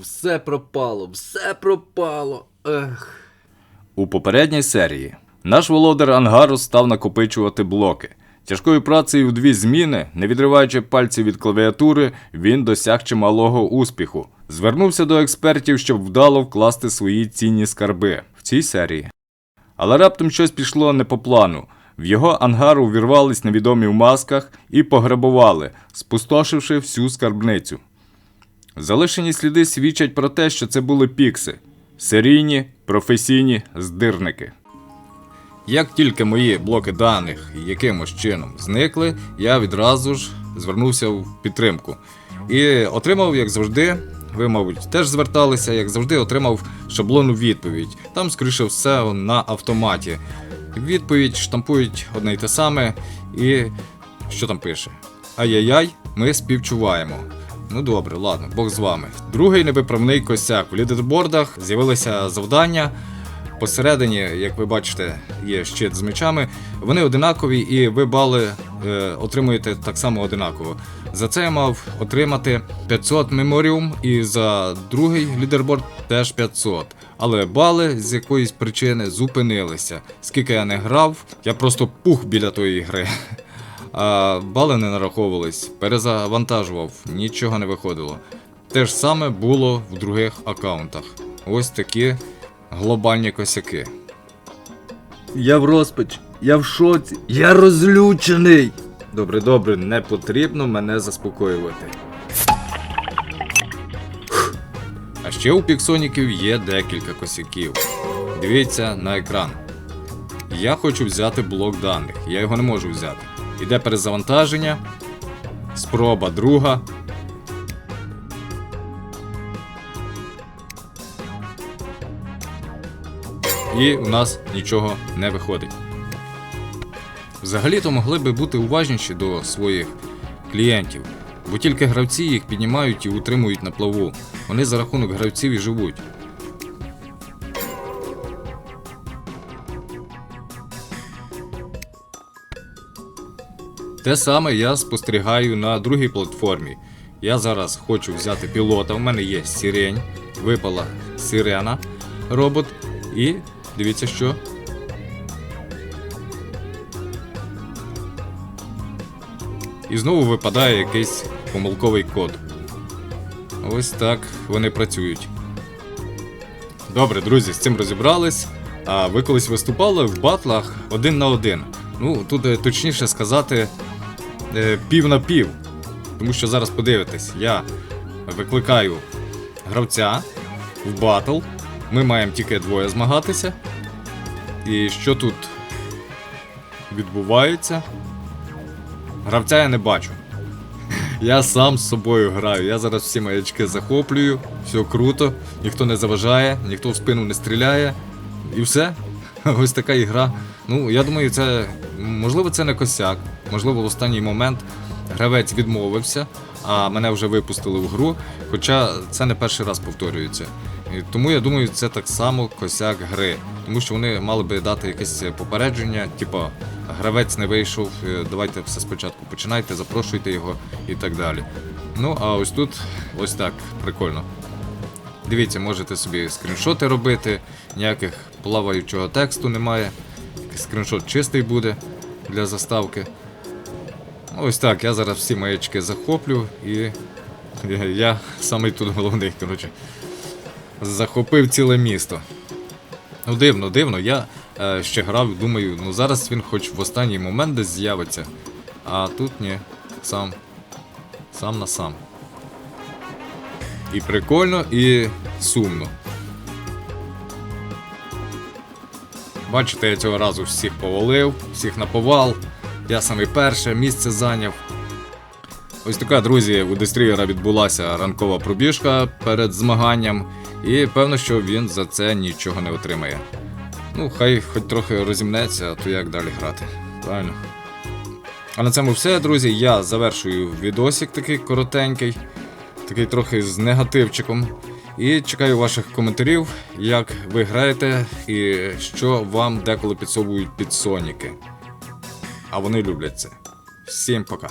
Все пропало, все пропало. Ех. У попередній серії наш володар ангару став накопичувати блоки. Тяжкою працею в дві зміни, не відриваючи пальців від клавіатури, він досяг чималого успіху. Звернувся до експертів, щоб вдало вкласти свої цінні скарби в цій серії. Але раптом щось пішло не по плану. В його ангар увірвались невідомі в масках і пограбували, спустошивши всю скарбницю. Залишені сліди свідчать про те, що це були пікси серійні, професійні здирники. Як тільки мої блоки даних якимось чином зникли, я відразу ж звернувся в підтримку. І отримав, як завжди, ви, мабуть, теж зверталися, як завжди, отримав шаблонну відповідь. Там, скоріше все, на автоматі. Відповідь штампують одне й те саме, і що там пише? Ай-яй-яй, ми співчуваємо. Ну добре, ладно, Бог з вами. Другий невиправний косяк. В лідербордах з'явилося завдання. Посередині, як ви бачите, є щит з мечами. Вони одинакові, і ви бали е, отримуєте так само одинаково. За це я мав отримати 500 меморіум, і за другий лідерборд теж 500. Але бали з якоїсь причини зупинилися. Скільки я не грав, я просто пух біля тої гри. А бали не нараховувались, перезавантажував, нічого не виходило. Те ж саме було в других аккаунтах. Ось такі глобальні косяки. Я в розпач, я в шоці, я розлючений. Добре, добре, не потрібно мене заспокоювати. А ще у піксоніків є декілька косяків. Дивіться на екран. Я хочу взяти блок даних, я його не можу взяти. Іде перезавантаження, спроба друга. І у нас нічого не виходить. Взагалі-то могли би бути уважніші до своїх клієнтів, бо тільки гравці їх піднімають і утримують на плаву. Вони за рахунок гравців і живуть. Те саме я спостерігаю на другій платформі. Я зараз хочу взяти пілота. У мене є сирень, випала сирена робот. І дивіться, що І знову випадає якийсь помилковий код. Ось так вони працюють. Добре, друзі, з цим розібрались. А ви колись виступали в батлах один на один. Ну, тут е, точніше сказати е, пів на пів. Тому що зараз подивитесь, я викликаю гравця в батл. Ми маємо тільки двоє змагатися. І що тут відбувається? Гравця я не бачу. Я сам з собою граю. Я зараз всі маячки захоплюю, все круто, ніхто не заважає, ніхто в спину не стріляє. І все. Ось така ігра. Ну, я думаю, це можливо це не косяк. Можливо, в останній момент гравець відмовився, а мене вже випустили в гру. Хоча це не перший раз повторюється. Тому я думаю, це так само косяк гри. Тому що вони мали би дати якесь попередження, типу, гравець не вийшов, е, давайте все спочатку починайте, запрошуйте його і так далі. Ну, а ось тут ось так, прикольно. Дивіться, можете собі скріншоти робити, ніяких плаваючого тексту немає. Скріншот чистий буде для заставки. Ось так, я зараз всі маячки захоплю і я, я тут головний, коротше. Захопив ціле місто. Ну, дивно, дивно. Я е, ще грав, думаю, ну зараз він хоч в останній момент десь з'явиться. А тут ні. Сам. Сам на сам. І прикольно, і сумно. Бачите, я цього разу всіх повалив, всіх наповал. Я саме перше місце зайняв. Ось така, друзі, у Дестрієра відбулася ранкова пробіжка перед змаганням, і певно, що він за це нічого не отримає. Ну, хай хоч трохи розімнеться, а то як далі грати. Правильно. А на цьому все, друзі. Я завершую відосик такий коротенький, такий трохи з негативчиком. І чекаю ваших коментарів, як ви граєте і що вам деколи підсовують підсоніки. А вони люблять це. Всім пока.